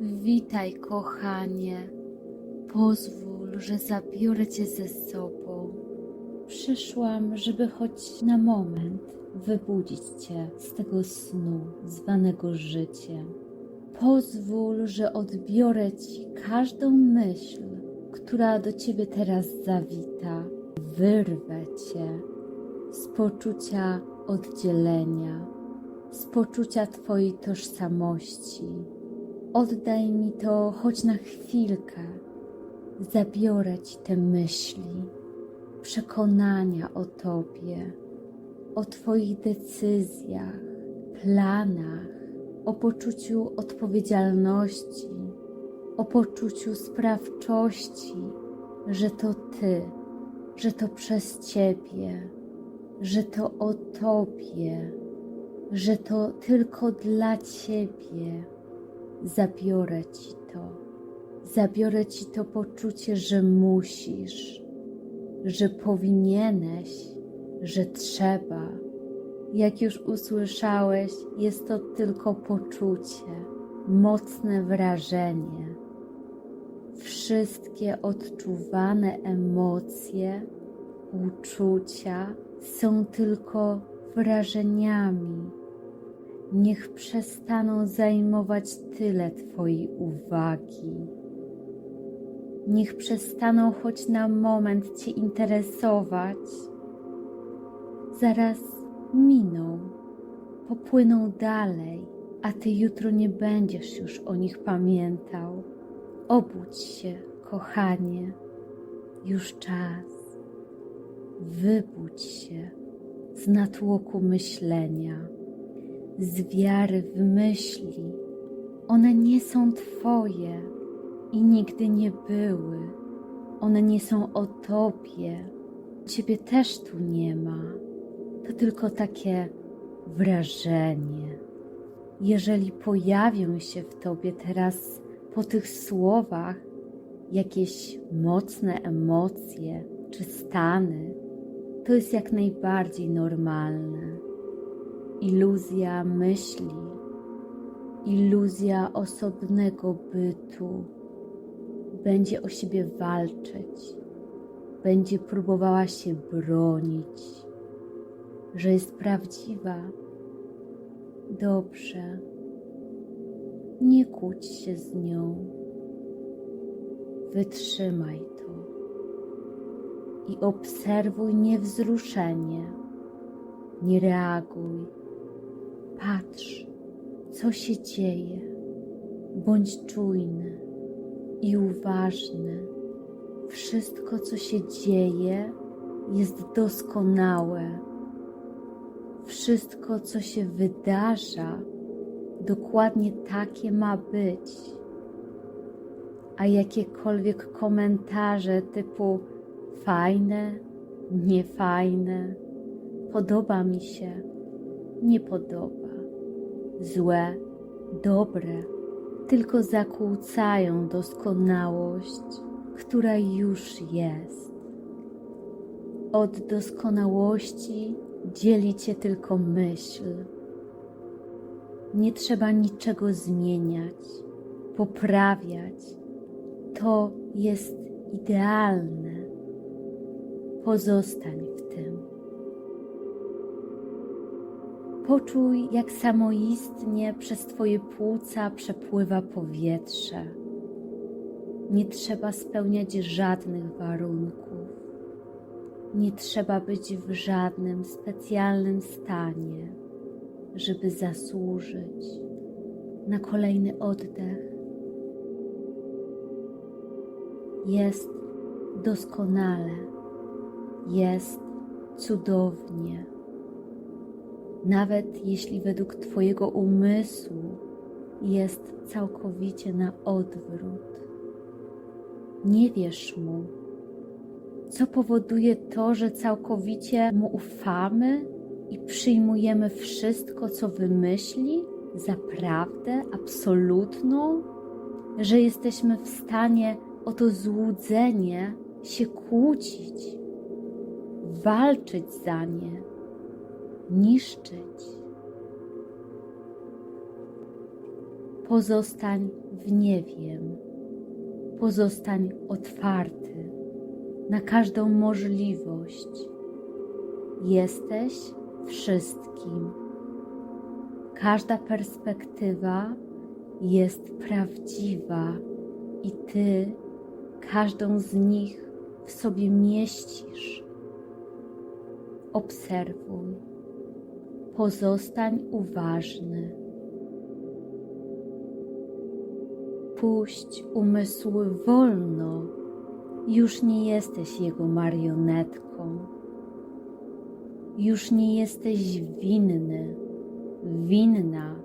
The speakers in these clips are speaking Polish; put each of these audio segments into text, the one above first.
Witaj, kochanie. Pozwól, że zabiorę cię ze sobą. Przyszłam, żeby choć na moment wybudzić cię z tego snu zwanego życiem. Pozwól, że odbiorę ci każdą myśl, która do ciebie teraz zawita. Wyrwę cię z poczucia oddzielenia, z poczucia twojej tożsamości. Oddaj mi to choć na chwilkę. Zabiorę ci te myśli, przekonania o tobie, o twoich decyzjach, planach, o poczuciu odpowiedzialności, o poczuciu sprawczości, że to ty, że to przez ciebie, że to o tobie, że to tylko dla ciebie. Zabiorę ci to. Zabiorę ci to poczucie, że musisz, że powinieneś, że trzeba. Jak już usłyszałeś, jest to tylko poczucie, mocne wrażenie. Wszystkie odczuwane emocje, uczucia są tylko wrażeniami. Niech przestaną zajmować tyle Twojej uwagi. Niech przestaną choć na moment Cię interesować. Zaraz miną, popłyną dalej, a Ty jutro nie będziesz już o nich pamiętał. Obudź się, kochanie, już czas. Wybudź się z natłoku myślenia, z wiary w myśli. One nie są Twoje i nigdy nie były. One nie są o Tobie. Ciebie też tu nie ma. To tylko takie wrażenie. Jeżeli pojawią się w Tobie teraz po tych słowach jakieś mocne emocje czy stany, to jest jak najbardziej normalne. Iluzja myśli, iluzja osobnego bytu. Będzie o siebie walczyć, będzie próbowała się bronić, że jest prawdziwa. Dobrze, nie kłóć się z nią, wytrzymaj to. I obserwuj niewzruszenie, nie reaguj, patrz, co się dzieje, bądź czujny i uważny. Wszystko, co się dzieje, jest doskonałe. Wszystko, co się wydarza, dokładnie takie ma być. A jakiekolwiek komentarze typu fajne, niefajne, podoba mi się, nie podoba, złe, dobre, tylko zakłócają doskonałość, która już jest. Od doskonałości dzieli cię tylko myśl. Nie trzeba niczego zmieniać, poprawiać. To jest idealne. Pozostań w tym. Poczuj, jak samoistnie przez Twoje płuca przepływa powietrze. Nie trzeba spełniać żadnych warunków. Nie trzeba być w żadnym specjalnym stanie, żeby zasłużyć na kolejny oddech. Jest doskonale, jest cudownie. Nawet jeśli według Twojego umysłu jest całkowicie na odwrót. Nie wierz mu, co powoduje to, że całkowicie mu ufamy i przyjmujemy wszystko, co wymyśli, za prawdę absolutną, że jesteśmy w stanie o to złudzenie się kłócić, walczyć za nie, niszczyć. Pozostań w nie wiem. Pozostań otwarty na każdą możliwość. Jesteś wszystkim. Każda perspektywa jest prawdziwa i ty każdą z nich w sobie mieścisz. Obserwuj, pozostań uważny. Puść umysły wolno, już nie jesteś jego marionetką. Już nie jesteś winny, winna.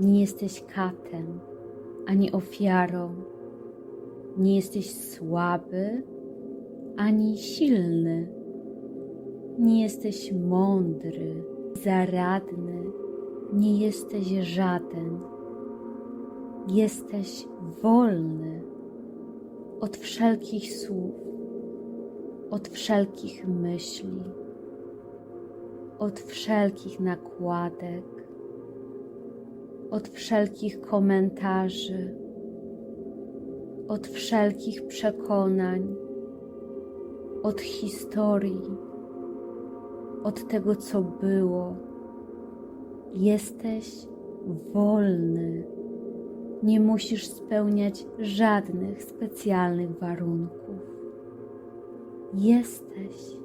Nie jesteś katem, ani ofiarą. Nie jesteś słaby, ani silny. Nie jesteś mądry, zaradny. Nie jesteś żaden. Jesteś wolny od wszelkich słów, od wszelkich myśli, od wszelkich nakładek, od wszelkich komentarzy, od wszelkich przekonań, od historii, od tego, co było. Jesteś wolny. Nie musisz spełniać żadnych specjalnych warunków. Jesteś